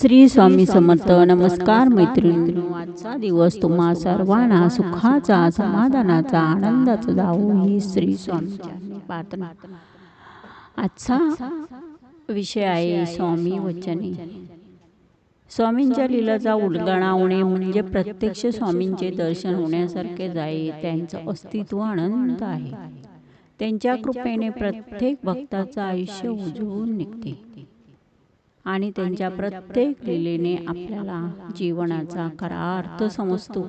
श्री स्वामी समर्थ नमस्कार मैत्रिणी. आजचा दिवस तुम्हा सर्वांना सुखाचा समाधानाचा आनंदाचा जाऊ ही श्री स्वामी प्रार्थना. आजचा विषय आहे स्वामी वचने. स्वामींच्या लीलाचा उलगडा होणे म्हणजे प्रत्यक्ष स्वामींचे दर्शन होण्यासारखेच आहे त्यांचं अस्तित्व अनंत आहे. त्यांच्या कृपेने प्रत्येक भक्ताचं आयुष्य उजळून निघते. आणि त्यांच्या प्रत्येक लिलेने आपल्याला जीवनाचा खरा अर्थ समजतो.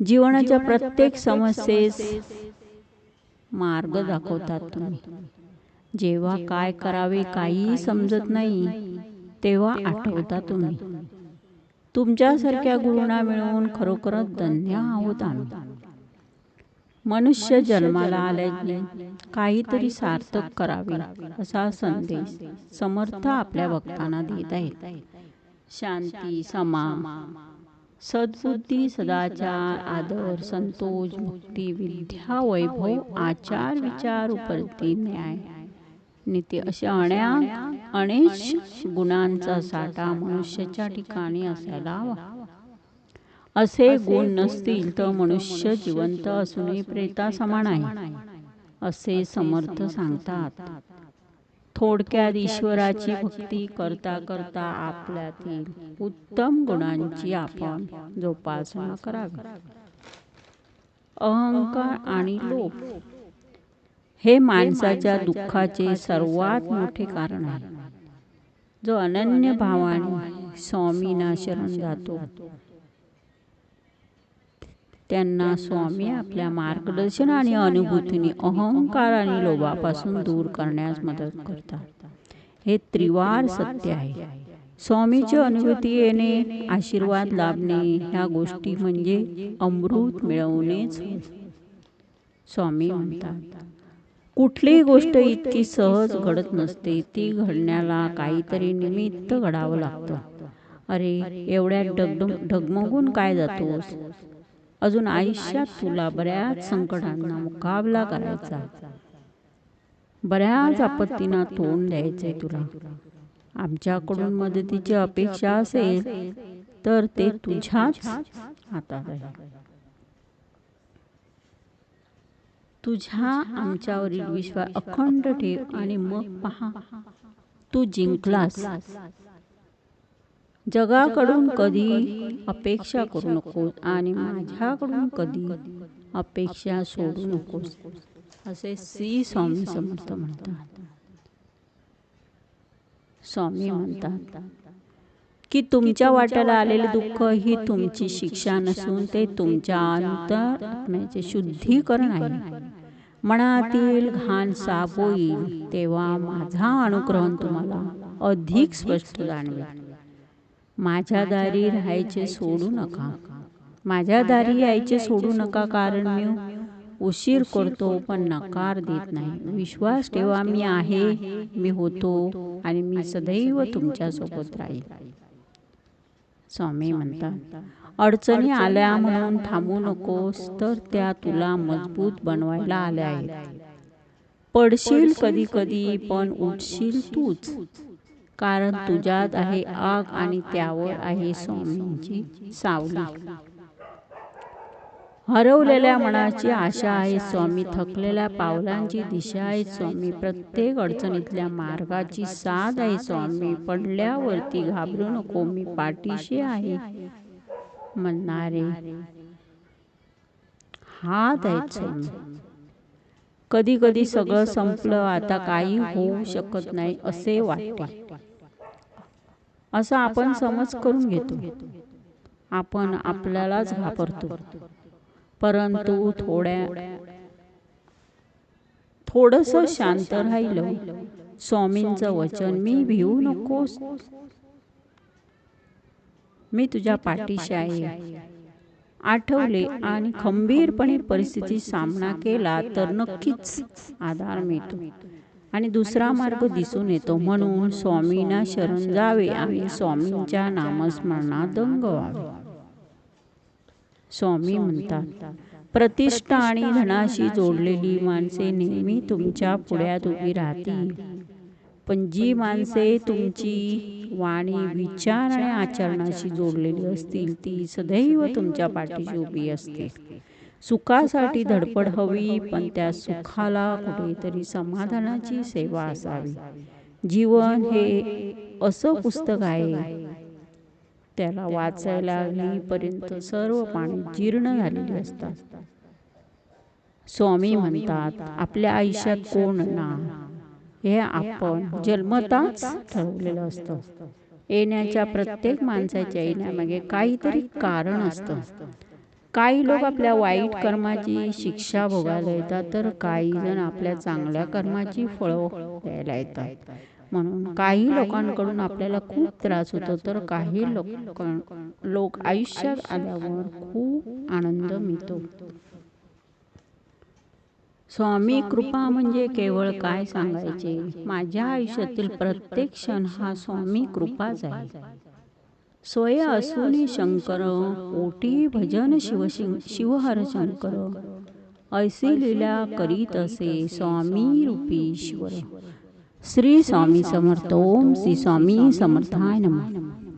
जीवनाच्या प्रत्येक समस्येस मार्ग दाखवतात तुम्ही. जेव्हा काय करावे काहीही समजत नाही तेव्हा आठवता तुम्ही. तुमच्यासारख्या गुरुना मिळवून खरोखरच धन्य आहोत आम्ही. मनुष्य जन्माला आल्याने काहीतरी सार्थक करावे असा संदेश समर्थ आपल्या भक्तांना देत आहेत. शांती समा सद्बुद्धी सदाचार आदर संतोष मुक्ती विद्या वैभव आचार विचार उपरती न्याय. नीती अशा अनेक अनेक गुणांचा साठा मनुष्याच्या ठिकाणी असायला हवा. असे गुण नसतील तर मनुष्य जिवंत असूनही प्रेता समान आहे. असे समर्थ सांगतात. थोडक्यात ईश्वराची भक्ती करता करता आपल्यातील उत्तम गुणांची आपण जोपासना करावी. अहंकार आणि लोभ हे माणसाच्या दुःखाचे सर्वात मोठे कारण आहे. जो अनन्य भावाने स्वामीना शरण जातो. त्यांना स्वामी आपल्या मार्गदर्शन आणि अनुभूतीने अहंकार आणि लोभापासून दूर करण्यास मदत करतात. हे त्रिवार सत्य आहे. स्वामीची अनुभूती येणे आशीर्वाद लाभणे ह्या गोष्टी म्हणजे अमृत मिळवणेच स्वामी म्हणतात. कुठलीही गोष्ट इतकी सहज घडत नसते. ती घडण्याला काहीतरी निमित्त घडावं लागतं. अरे एवढ्या डग ढगमगून काय जातोस? अजून आयुष्यात तुला बऱ्याच संकटांना मुकाबला करायचा बऱ्याच आपत्तींना तोंड द्यायचंय तुला. आमच्याकडून मदतीची अपेक्षा असेल तर ते तुझ्याच हातात आहे. तुझ्या आमच्यावरील विश्वास अखंड ठेव आणि मग पहा. तू जिंकलास. जगाकडून कधी अपेक्षा करू नकोस आणि माझ्याकडून कधी अपेक्षा सोडू नकोस असे श्री स्वामी समर्थ म्हणतात. स्वामी म्हणतात की तुमच्या वाट्याला आलेले दुःख ही तुमची शिक्षा नसून ते तुमच्या अंतरात्म्याचे शुद्धीकरण आहे. मनातील घाण साफ होईल तेव्हा माझा अनुग्रहण तुम्हाला अधिक स्पष्ट जाणवेल. माझ्या दारी राहायचे सोडू नका. माझ्या दारी यायचे सोडू नका कारण मी उशीर करतो पण नकार देत नाही. विश्वास ठेवा मी आहे मी होतो आणि मी सदैव तुमच्यासोबत राहील. स्वामी म्हणतात अडचणी आल्या म्हणून थांबू नकोस तर त्या तुला मजबूत बनवायला आल्या आहेत. पडशील कधी कधी पण उठशील तूच. कारण तुझ्यात आहे आग आणि त्यावर आहे स्वामींची सावली. हरवलेल्या मनाची आशा आहे स्वामी थकलेल्या पावलांची दिशा आहे स्वामी प्रत्येक अडचणीतल्या मार्गाची साथ आहे स्वामी. पडल्यावरती घाबरू नको मी पाठीशी आहे. म्हणणारे. हात आहेत स्वामी. कधी कधी सगळं संपलं आता काही होऊ शकत नाही असे वाटते. असा आपण समज करून घेतो. आपण आपल्यालाच घाबरतो. परंतु थोड्या थोडस शांत राहिलं. स्वामींचं वचन मी भिवू नकोस. मी तुझ्या पाठीशी आहे. आठवले आणि खंबीरपणे परिस्थिती सामना केला तर नक्कीच आधार मिळतो. आणि दुसरा मार्ग दिसून येतो. म्हणून स्वामींना शरण जावे आणि स्वामींच्या नामस्मरणात दंग व्हावे स्वामी म्हणतात प्रतिष्ठा आणि धनाशी जोडलेली माणसे नेहमी तुमच्या पुढ्यात उभी राहतील. पण जी माणसे तुमची वाणी विचार आणि आचरणाशी जोडलेली असतील ती सदैव तुमच्या पाठीशी उभी असते सुखासाठी धडपड हवी पण त्या सुखाला कुठेतरी समाधानाची सेवा असावी. जीवन हे असं पुस्तक आहे. त्याला वाचायला पर्यंत सर्व पाणी जीर्ण झालेली असतात. स्वामी म्हणतात आपल्या आयुष्यात कोण ना हे आपण जन्मताच ठरवलेलं असतं. येण्याच्या प्रत्येक माणसाच्या येण्यामागे काहीतरी कारण असतं. काही लोक आपल्या वाईट कर्माची शिक्षा भोगायला येतात तर काही जण आपल्या चांगल्या कर्माची फळं द्यायला येतात. म्हणून काही लोकांकडून आपल्याला खूप त्रास होतो तर काही लोक लोक आयुष्यात आल्यावर खूप आनंद मिळतो. स्वामी कृपा म्हणजे केवळ काय सांगायचे? माझ्या आयुष्यातील प्रत्येक क्षण हा स्वामी कृपाच आहे. स्वय असून शंकर ओटी भजन शिव शिवहर शंकर. ऐसी लीला करीत असे स्वामी रूपी ईश्वर. श्री स्वामी समर्थ ओम श्री स्वामी समर्थाय नमः.